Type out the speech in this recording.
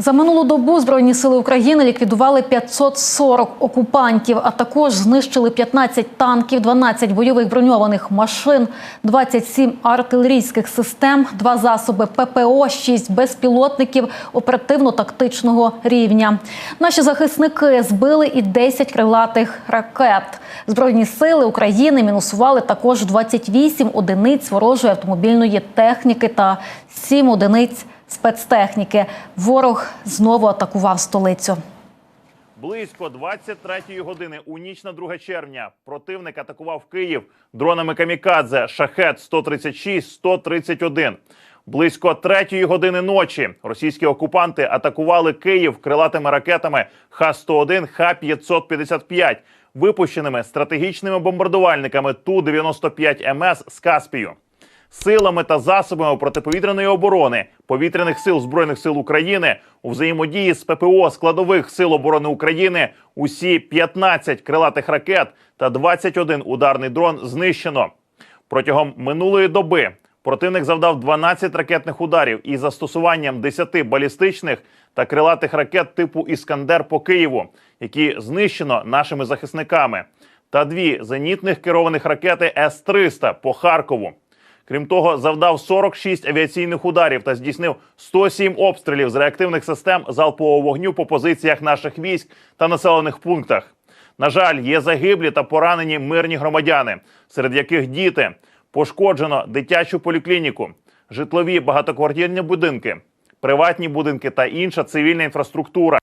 За минулу добу Збройні сили України ліквідували 540 окупантів, а також знищили 15 танків, 12 бойових броньованих машин, 27 артилерійських систем, 2 засоби ППО, 6 безпілотників оперативно-тактичного рівня. Наші захисники збили і 10 крилатих ракет. Збройні сили України мінусували також 28 одиниць ворожої автомобільної техніки та 7 одиниць спецтехніки. Ворог знову атакував столицю. Близько 23-ї години у ніч на 2 червня противник атакував Київ дронами камікадзе Шахет 136 131 Близько 3-ї години ночі російські окупанти атакували Київ крилатими ракетами Х-101, Х-555, випущеними стратегічними бомбардувальниками Ту-95 МС з Каспію. Силами та засобами протиповітряної оборони повітряних сил збройних сил України у взаємодії з ППО складових сил оборони України усі 15 крилатих ракет та 21 ударний дрон знищено. Протягом минулої доби противник завдав 12 ракетних ударів із застосуванням 10 балістичних та крилатих ракет типу Іскандер по Києву, які знищено нашими захисниками, та дві зенітних керованих ракети С-300 по Харкову. Крім того, завдав 46 авіаційних ударів та здійснив 107 обстрілів з реактивних систем залпового вогню по позиціях наших військ та населених пунктах. На жаль, є загиблі та поранені мирні громадяни, серед яких діти пошкоджено дитячу поліклініку, житлові багатоквартирні будинки, приватні будинки та інша цивільна інфраструктура.